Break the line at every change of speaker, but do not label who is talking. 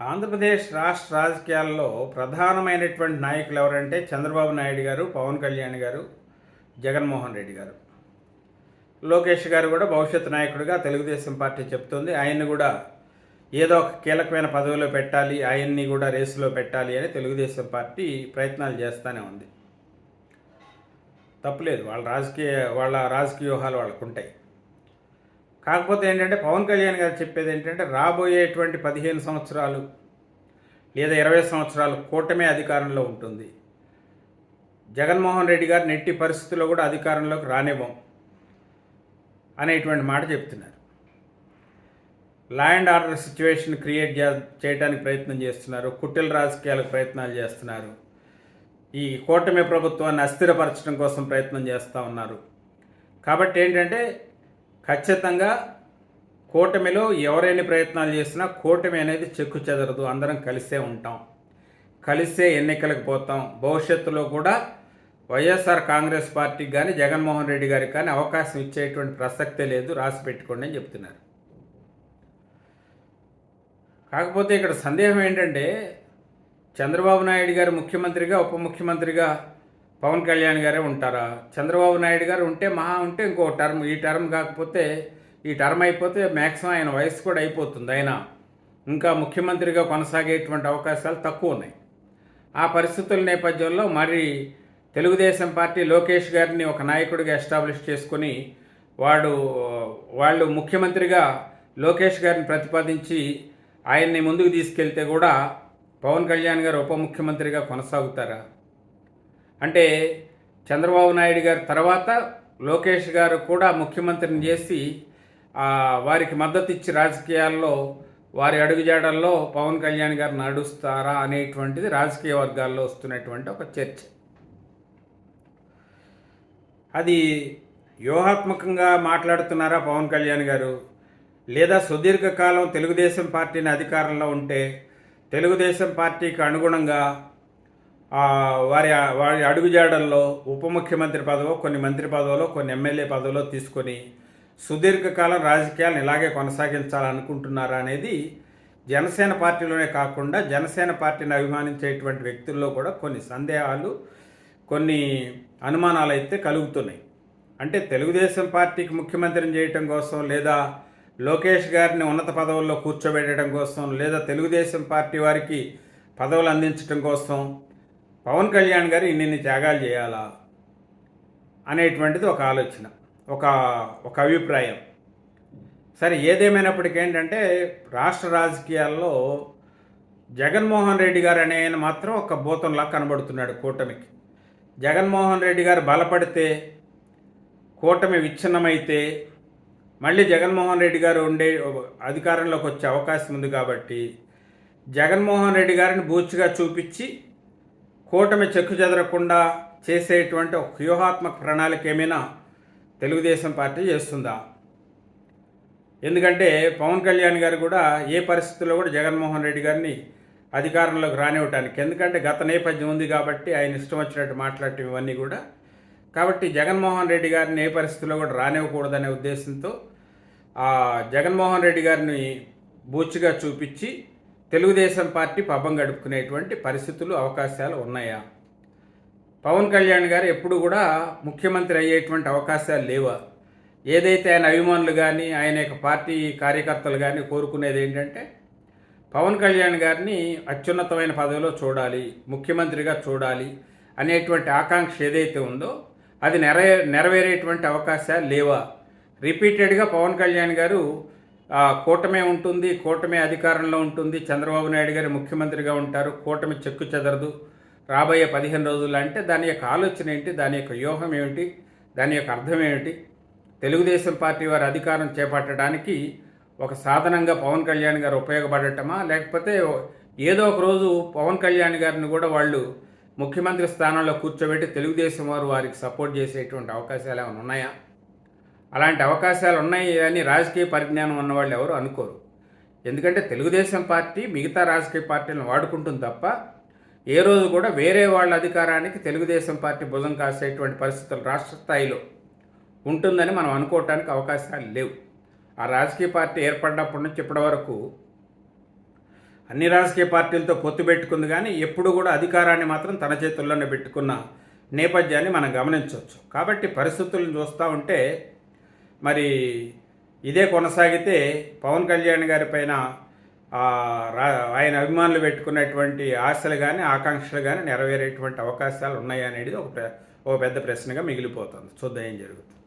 ఆంధ్రప్రదేశ్ రాష్ట్ర రాజకీయాల్లో ప్రధానమైనటువంటి నాయకులు ఎవరంటే చంద్రబాబు నాయుడు గారు పవన్ కళ్యాణ్ గారు జగన్మోహన్ రెడ్డి గారు. లోకేష్ గారు కూడా భవిష్యత్ నాయకుడిగా తెలుగుదేశం పార్టీ చెప్తుంది. ఆయన్ని కూడా ఏదో ఒక కీలకమైన పదవిలో పెట్టాలి ఆయన్ని కూడా రేసులో పెట్టాలి అని తెలుగుదేశం పార్టీ ప్రయత్నాలు చేస్తూనే ఉంది. తప్పులేదు వాళ్ళ రాజకీయ వాళ్ళ రాజకీయ వ్యూహాలు వాళ్ళకు ఉంటాయి కాకపోతే ఏంటంటే పవన్ కళ్యాణ్ గారు చెప్పేది ఏంటంటే రాబోయేటువంటి పదిహేను సంవత్సరాలు లేదా ఇరవై సంవత్సరాలు కూటమే అధికారంలో ఉంటుంది. జగన్మోహన్ రెడ్డి గారు నెట్టి పరిస్థితుల్లో కూడా అధికారంలోకి రానివ్వం అనేటువంటి మాట చెప్తున్నారు. Law and order situation create చేయడానికి ప్రయత్నం చేస్తున్నారు. కుటిల రాజకీయాలకు ప్రయత్నాలు చేస్తున్నారు. ఈ కూటమి ప్రభుత్వాన్ని అస్థిరపరచడం కోసం ప్రయత్నం చేస్తూ ఉన్నారు. కాబట్టి ఏంటంటే ఖచ్చితంగా కూటమిలో ఎవరైనా ప్రయత్నాలు చేసినా కూటమి అనేది చెక్కు చెదరదు. అందరం కలిసే ఉంటాం. కలిసే ఎన్నికలకు పోతాం. భవిష్యత్తులో కూడా వైఎస్ఆర్ కాంగ్రెస్ పార్టీకి కానీ జగన్మోహన్ రెడ్డి గారికి కానీ అవకాశం ఇచ్చేటువంటి ప్రసక్తే లేదు. రాసి పెట్టుకోండి అని చెప్తున్నారు. కాకపోతే ఇక్కడ సందేహం ఏంటంటే చంద్రబాబు నాయుడు గారు ముఖ్యమంత్రిగా ఉప ముఖ్యమంత్రిగా పవన్ కళ్యాణ్ గారే ఉంటారా? చంద్రబాబు నాయుడు గారు ఉంటే మహా ఉంటే ఇంకో టర్మ్ ఈ టర్మ్ కాకపోతే ఈ టర్మ్ అయిపోతే మ్యాక్సిమం ఆయన వయసు కూడా అయిపోతుంది ఆయన ఇంకా ముఖ్యమంత్రిగా కొనసాగేటువంటి అవకాశాలు తక్కువ ఉన్నాయి. ఆ పరిస్థితుల నేపథ్యంలో మరి తెలుగుదేశం పార్టీ లోకేష్ గారిని ఒక నాయకుడిగా ఎస్టాబ్లిష్ చేసుకొని వాడు వాళ్ళు ముఖ్యమంత్రిగా లోకేష్ గారిని ప్రతిపాదించి ఆయన్ని ముందుకు తీసుకెళ్తే కూడా పవన్ కళ్యాణ్ గారు ఉప ముఖ్యమంత్రిగా కొనసాగుతారా? అంటే చంద్రబాబు నాయుడు గారి తర్వాత లోకేష్ గారు కూడా ముఖ్యమంత్రిని చేసి వారికి మద్దతు ఇచ్చి రాజకీయాల్లో వారి అడుగుజాడల్లో పవన్ కళ్యాణ్ గారు నడుస్తారా అనేటువంటిది రాజకీయ వర్గాల్లో వస్తున్నటువంటి ఒక చర్చ. అది వ్యూహాత్మకంగా మాట్లాడుతున్నారా పవన్ కళ్యాణ్ గారు? లేదా సుదీర్ఘకాలం తెలుగుదేశం పార్టీని అధికారంలో ఉంటే తెలుగుదేశం పార్టీకి అనుగుణంగా వారి వారి అడుగుజాడల్లో ఉప ముఖ్యమంత్రి పదవో కొన్ని మంత్రి పదవులో కొన్ని ఎమ్మెల్యే పదవులో తీసుకొని సుదీర్ఘకాలం రాజకీయాలను ఇలాగే కొనసాగించాలనుకుంటున్నారా అనేది జనసేన పార్టీలోనే కాకుండా జనసేన పార్టీని అభిమానించేటువంటి వ్యక్తుల్లో కూడా కొన్ని సందేహాలు కొన్ని అనుమానాలు అయితే కలుగుతున్నాయి. అంటే తెలుగుదేశం పార్టీకి ముఖ్యమంత్రిని చేయటం కోసం లేదా లోకేష్ గారిని ఉన్నత పదవుల్లో కూర్చోబెట్టడం కోసం లేదా తెలుగుదేశం పార్టీ వారికి పదవులు అందించడం కోసం పవన్ కళ్యాణ్ గారు ఇన్నిన్ని త్యాగాలు చేయాలా అనేటువంటిది ఒక ఆలోచన ఒక ఒక అభిప్రాయం. సరే ఏదేమైనప్పటికీ ఏంటంటే రాష్ట్ర రాజకీయాల్లో జగన్మోహన్ రెడ్డి గారు అనే ఆయన మాత్రం ఒక భూతంలా కనబడుతున్నాడు కూటమికి. జగన్మోహన్ రెడ్డి గారు బలపడితే కూటమి విచ్ఛిన్నమైతే మళ్ళీ జగన్మోహన్ రెడ్డి గారు ఉండే అధికారంలోకి వచ్చే అవకాశం ఉంది కాబట్టి జగన్మోహన్ రెడ్డి గారిని బూచిగా చూపించి కూటమి చెక్కు చెదరకుండా చేసేటువంటి ఒక వ్యూహాత్మక ప్రణాళిక ఏమైనా తెలుగుదేశం పార్టీ చేస్తుందా? ఎందుకంటే పవన్ కళ్యాణ్ గారు కూడా ఏ పరిస్థితుల్లో కూడా జగన్మోహన్ రెడ్డి గారిని అధికారంలోకి రానివ్వటానికి ఎందుకంటే గత నేపథ్యం ఉంది కాబట్టి ఆయన ఇష్టం వచ్చినట్టు మాట్లాడటం ఇవన్నీ కూడా. కాబట్టి జగన్మోహన్ రెడ్డి గారిని ఏ పరిస్థితుల్లో కూడా రానివ్వకూడదనే ఉద్దేశంతో జగన్మోహన్ రెడ్డి గారిని బూచిగా చూపించి తెలుగుదేశం పార్టీ పబ్బం గడుపుకునేటువంటి పరిస్థితులు అవకాశాలు ఉన్నాయా? పవన్ కళ్యాణ్ గారు ఎప్పుడు కూడా ముఖ్యమంత్రి అయ్యేటువంటి అవకాశాలు లేవా? ఏదైతే ఆయన అభిమానులు కానీ ఆయన యొక్క పార్టీ కార్యకర్తలు కానీ కోరుకునేది ఏంటంటే పవన్ కళ్యాణ్ గారిని అత్యున్నతమైన పదవిలో చూడాలి ముఖ్యమంత్రిగా చూడాలి అనేటువంటి ఆకాంక్ష ఏదైతే ఉందో అది నెరవే నెరవేరేటువంటి అవకాశాలు లేవా? రిపీటెడ్గా పవన్ కళ్యాణ్ గారు కూటమే ఉంటుంది కూటమే అధికారంలో ఉంటుంది. చంద్రబాబు నాయుడు గారు ముఖ్యమంత్రిగా ఉంటారు. కూటమి చెక్కు చెదరదు. రాబోయే పదిహేను రోజులు అంటే దాని యొక్క ఆలోచన ఏంటి? దాని యొక్క వ్యూహం ఏమిటి? దాని యొక్క అర్థం ఏమిటి? తెలుగుదేశం పార్టీ వారి అధికారం చేపట్టడానికి ఒక సాధనంగా పవన్ కళ్యాణ్ గారు ఉపయోగపడటమా? లేకపోతే ఏదో ఒక రోజు పవన్ కళ్యాణ్ గారిని కూడా వాళ్ళు ముఖ్యమంత్రి స్థానంలో కూర్చోబెట్టి తెలుగుదేశం వారు వారికి సపోర్ట్ చేసేటువంటి అవకాశాలు ఏమైనా ఉన్నాయా? అలాంటి అవకాశాలు ఉన్నాయి అని రాజకీయ పరిజ్ఞానం ఉన్నవాళ్ళు ఎవరు అనుకోరు. ఎందుకంటే తెలుగుదేశం పార్టీ మిగతా రాజకీయ పార్టీలను వాడుకుంటుంది తప్ప ఏ రోజు కూడా వేరే వాళ్ళ అధికారానికి తెలుగుదేశం పార్టీ భుజం కాసేటువంటి పరిస్థితులు రాష్ట్ర స్థాయిలో ఉంటుందని మనం అనుకోవటానికి అవకాశాలు లేవు. ఆ రాజకీయ పార్టీ ఏర్పడినప్పటి నుంచి ఇప్పటి వరకు అన్ని రాజకీయ పార్టీలతో పొత్తు పెట్టుకుంది కానీ ఎప్పుడు కూడా అధికారాన్ని మాత్రం తన చేతుల్లోనే పెట్టుకున్న నేపథ్యాన్ని మనం గమనించవచ్చు. కాబట్టి పరిస్థితులను చూస్తూ ఉంటే మరి ఇదే కొనసాగితే పవన్ కళ్యాణ్ గారి పైన ఆయన అభిమానులు పెట్టుకున్నటువంటి ఆశలు కానీ ఆకాంక్షలు కానీ నెరవేరేటువంటి అవకాశాలు ఉన్నాయనేది ఒక ఒక పెద్ద ప్రశ్నగా మిగిలిపోతుంది. చూద్దాం ఏం జరుగుతుంది?